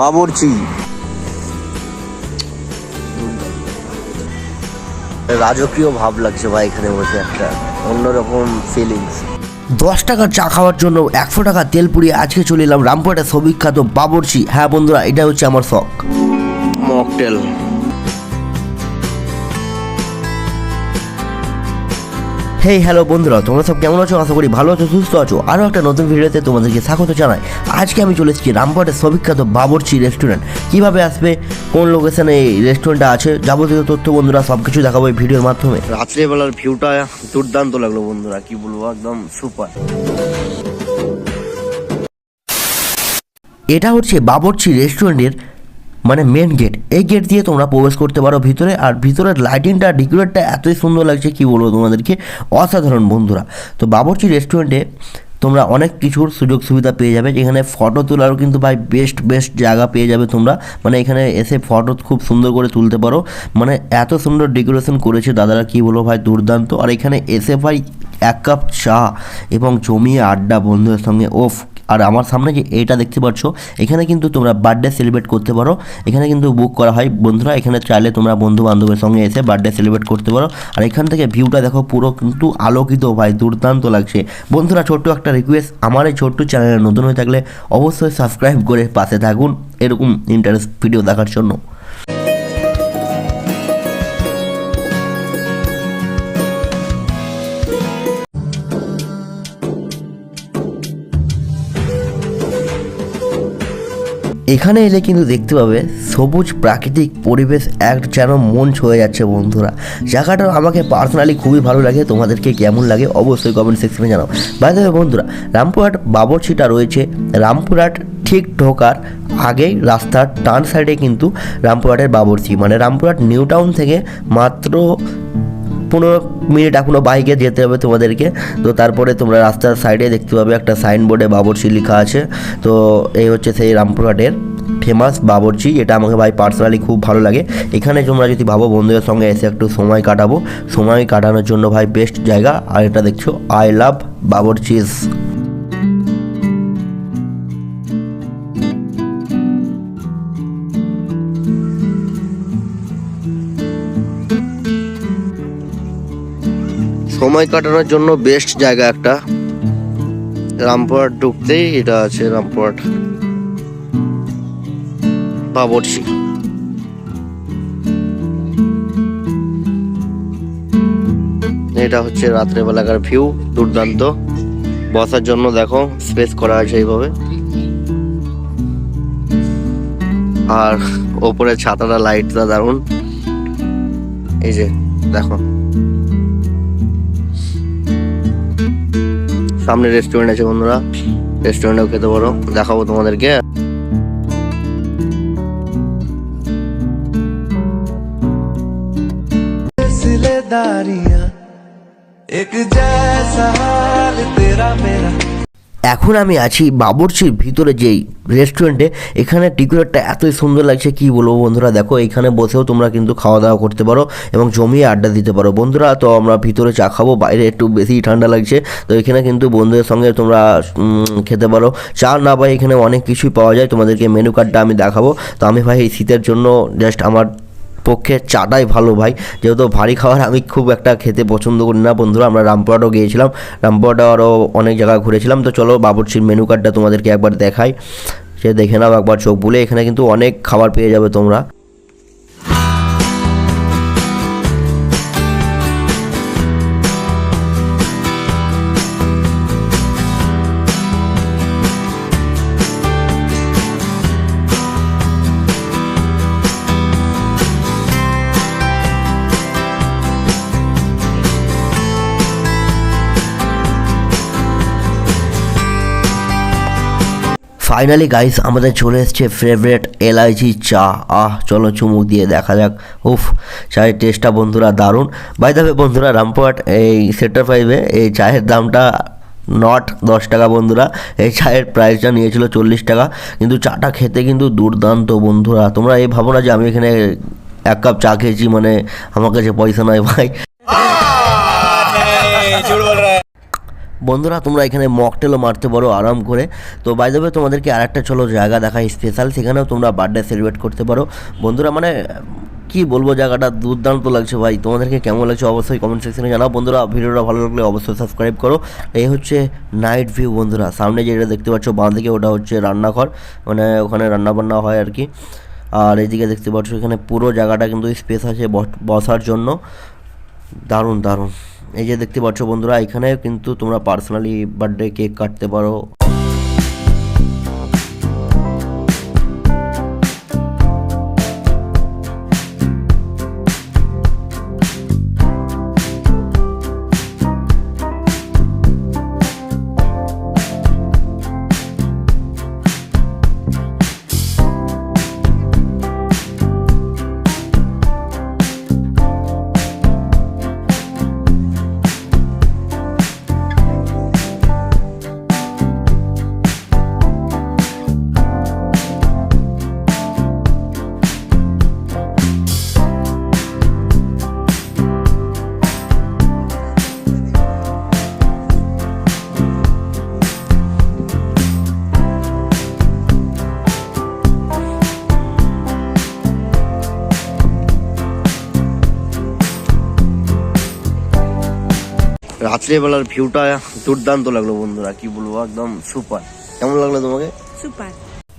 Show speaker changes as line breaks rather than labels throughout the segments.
বাবরচি। রাজকীয় ভাব লাগছে ভাই এখানে বসে একটা। অন্যরকম ফিলিংস
দশ টাকার চা খাওয়ার জন্য একশো টাকা তেল পুড়িয়ে আজকে চলে এলাম রামপুরহাটের সবিখ্যাত বাবরচি। হ্যাঁ বন্ধুরা এটা হচ্ছে আমার শখ।
মকটেল।
হেই হ্যালো বন্ধুরা তোমরা সব কেমন আছো? আশা করি ভালো আছো সুস্থ আছো। আরও একটা নতুন ভিডিওতে তোমাদেরকে স্বাগত জানাই। আজকে আমি চলে এসেছি রামপুরহাটের সবিখ্যাত বাবরচি রেস্টুরেন্ট কীভাবে আসবে? কোন লোকেশনে এই রেস্টুরেন্টটা আছে? যাবতীয় তথ্য বন্ধুরা সব কিছু দেখাবো এই ভিডিওর মাধ্যমে।
রাত্রেবেলার ভিউটা দুর্দান্ত লাগল বন্ধুরা কি বলব একদম সুপার
এটা হচ্ছে বাবরচি রেস্টুরেন্টের মানে মেন গেট এই গেট দিয়ে তোমরা প্রবেশ করতে পারো ভিতরে, আর ভিতরের লাইটিংটা ডেকোরেটটা এতই সুন্দর লাগছে কি বলব তোমাদেরকে? অসাধারণ বন্ধুরা। তো বাবরচি রেস্টুরেন্টে তোমরা অনেক কিছুর সুযোগ সুবিধা পেয়ে যাবে। যেখানে ফটো তোলারও কিন্তু ভাই বেস্ট বেস্ট জায়গা পেয়ে যাবে তোমরা। মানে এখানে এসে ফটো খুব সুন্দর করে তুলতে পারো। মানে এত সুন্দর ডেকোরেশন করেছে দাদারা কি বলব ভাই, দুর্দান্ত। আর এখানে এসে ভাই এক কাপ চা এবং জমিয়ে আড্ডা বন্ধুদের সঙ্গে, ওফ, আর আমার সামনে যে এটা দেখতে পাচ্ছ, এখানে কিন্তু তোমরা বার্থডে সেলিব্রেট করতে পারো। এখানে কিন্তু বুক করা হয়। বন্ধুরা, এখানে চাইলে তোমরা বন্ধু বান্ধবের সঙ্গে এসে বার্থডে সেলিব্রেট করতে পারো। আর এখান থেকে ভিউটা দেখো, পুরো কিন্তু আলোকিত, ভাই, দুর্দান্ত লাগছে। বন্ধুরা, ছোট্ট একটা রিকোয়েস্ট আমার এই ছোট্ট চ্যানেলে নতুন হয়ে থাকলে অবশ্যই সাবস্ক্রাইব করে পাশে থাকুন। এরকম ইন্টারেস্ট ভিডিও দেখার জন্য। এখানে এলে কিন্তু দেখতে পাবে সবুজ প্রাকৃতিক পরিবেশ এক যেন মন ছুঁয়ে যাচ্ছে বন্ধুরা। জায়গাটা আমাকে পার্সোনালি খুবই ভালো লাগে, তোমাদেরকে কেমন লাগে অবশ্যই কমেন্ট সেকশনে জানাও। বাইরে বন্ধুরা, রামপুরহাট বাবরছিটা রয়েছে। রামপুরহাট ঠিক ঢোকার আগেই রাস্তার ডান সাইডে কিন্তু রামপুরহাটের বাবরচি। মানে রামপুরহাট নিউ টাউন থেকে মাত্র পনেরো মিনিট এখনও বাইকে যেতে হবে তোমাদেরকে। তো তারপরে তোমরা রাস্তার সাইডে দেখতে পাবে একটা সাইনবোর্ডে বাবরচি লেখা আছে। তো এই হচ্ছে সেই রামপুরহাটের ফেমাস বাবরচি, এটা আমাকে ভাই পার্সোনালি খুব ভালো লাগে। এখানে তোমরা যদি ভাবো বন্ধুদের সঙ্গে এসে একটু সময় কাটাবো। সময় কাটানোর জন্য ভাই বেস্ট জায়গা, আর এটা দেখছ আই লাভ বাবরচিজ
সময় কাটানোর জন্য বেস্ট জায়গা একটা। রামপুরহাট ঢুকতেই এটা আছে রামপুরহাট। বাবরচি এটা হচ্ছে রাত্রেবেলাকার ভিউ দুর্দান্ত। বসার জন্য দেখো স্পেস করা আছে এইভাবে। আর ওপরে ছাতাটা লাইটটা দারুণ এই যে, দেখো। সামনে রেস্টুরেন্ট আছে বন্ধুরা রেস্টুরেন্টেও খেতে পারো দেখাবো তোমাদেরকে
सिलेदारियां एक जैसा हाल तेरा मेरा
এখন আমি আছি বাবরচির ভিতরে যেই রেস্টুরেন্টে এখানে টিকুলেটটা এতই সুন্দর লাগছে, কি বলব বন্ধুরা? দেখো, এখানে বসেও তোমরা কিন্তু খাওয়া দাওয়া করতে পারো এবং জমিয়ে আড্ডা দিতে পারো। বন্ধুরা, তো আমরা ভিতরে চা খাব, বাইরে একটু বেশি ঠান্ডা লাগছে। তো এখানে কিন্তু বন্ধুদের সঙ্গে তোমরা খেতে পারো। চা না ভাই এখানে অনেক কিছুই পাওয়া যায়। তোমাদেরকে মেনু কার্ডটা আমি দেখাবো। তো আমি ভাই এই শীতের জন্য জাস্ট আমার পক্ষে চাটাই ভালো ভাই। যেহেতু ভারী খাবার আমি খুব একটা খেতে পছন্দ করি না বন্ধুরা, আমরা রামপুরহাটও গিয়েছিলাম। রামপুরহাটে আরও অনেক জায়গায় ঘুরেছিলাম। তো চলো বাবুর্চির মেনু কার্ডটা তোমাদেরকে একবার দেখাই। সে দেখে নাও একবার চোখ বলে। এখানে কিন্তু অনেক খাবার পেয়ে যাবে তোমরা। ফাইনালি গাইস আমাদের চলে এসছে ফেভারেট এলআইজি চা। আহ, চলো চুমুক দিয়ে দেখা যাক। উফ, চায়ের টেস্টটা বন্ধুরা দারুণ। বাই দাবে বন্ধুরা, রামপুরহাট, এই সেক্টর ফাইভে এই চায়ের দামটা নট দশ টাকা বন্ধুরা। এই চায়ের প্রাইসটা নিয়েছিল চল্লিশ টাকা। কিন্তু চাটা খেতে কিন্তু দুর্দান্ত বন্ধুরা। তোমরা এই ভাবো না যে আমি এখানে এক কাপ চা খেয়েছি মানে আমার কাছে পয়সা নয় ভাই। বন্ধুরা, তোমরা এখানে মকটেলও মারতে পারো, আরাম করে। তো বাই দেবে তোমাদেরকে আরেকটা চলো জায়গা দেখাই স্পেশাল সেখানেও তোমরা বার্থডে সেলিব্রেট করতে পারো। বন্ধুরা মানে কি বলব জায়গাটা দুর্দান্ত লাগছে ভাই, তোমাদেরকে কেমন লাগছে অবশ্যই কমেন্ট সেকশনে জানাও। বন্ধুরা, ভিডিওটা ভালো লাগলে অবশ্যই সাবস্ক্রাইব করো। এই হচ্ছে নাইট ভিউ বন্ধুরা, সামনে যেটা দেখতে পাচ্ছ, বাঁ দিকে ওটা হচ্ছে রান্নাঘর মানে ওখানে রান্না বান্না হয় আর কি। আর এইদিকে দেখতে পাচ্ছ, এখানে পুরো জায়গাটা কিন্তু স্পেস আছে বস- বসার জন্য। দারুণ দারুণ। এই যে দেখতে পাচ্ছ বন্ধুরা এখানে কিন্তু তোমরা পার্সোনালি বার্থডে কেক কাটতে পারো।
রাত্রেবেলার ভিউটা দুর্দান্ত লাগল বন্ধুরা কি বলব একদম সুপার কেমন লাগল তোমাকে?
সুপার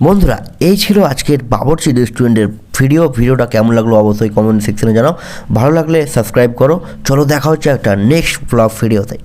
বন্ধুরা এই ছিল আজকের বাবরচি রেস্টুরেন্টের ভিডিও ভিডিওটা কেমন লাগল অবশ্যই কমেন্ট সেকশনে জানাও। ভালো লাগলে সাবস্ক্রাইব করো। চলো দেখা হচ্ছে একটা নেক্সট ব্লগ ভিডিওতে